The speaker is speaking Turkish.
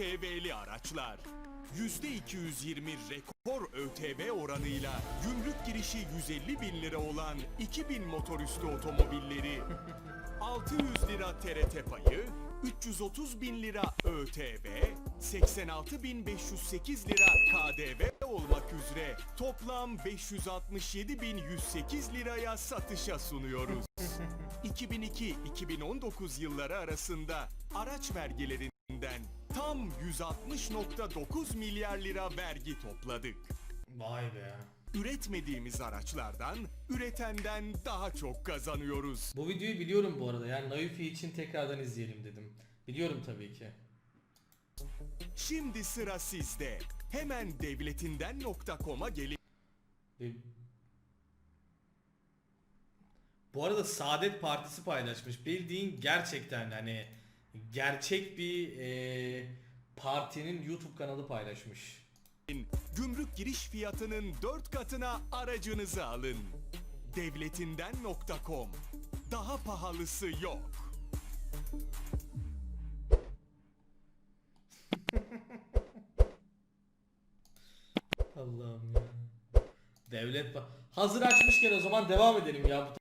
ÖTV'li araçlar. %220 rekor ÖTV oranıyla gümrük girişi 150 bin lira olan 2000 motorüstü otomobilleri 600 lira TRT payı, 330 bin lira ÖTV, 86.508 lira KDV olmak üzere toplam 567.108 liraya satışa sunuyoruz. 2002-2019 yılları arasında araç vergilerinden tam 160.9 milyar lira vergi topladık. Vay be. Üretmediğimiz araçlardan üretenden daha çok kazanıyoruz. Bu videoyu biliyorum bu arada. Yani Naifi için tekrardan izleyelim dedim. Biliyorum tabii ki. Şimdi sıra sizde. Hemen devletinden.com'a gelin. Bu arada Saadet Partisi paylaşmış. Bildiğin gerçekten hani gerçek bir e, partinin YouTube kanalı paylaşmış. Gümrük giriş fiyatının 4 katına aracınızı alın. Devletinden.com. Daha pahalısı yok. Allah'ım ya. Devlet Hazır açmışken o zaman devam edelim ya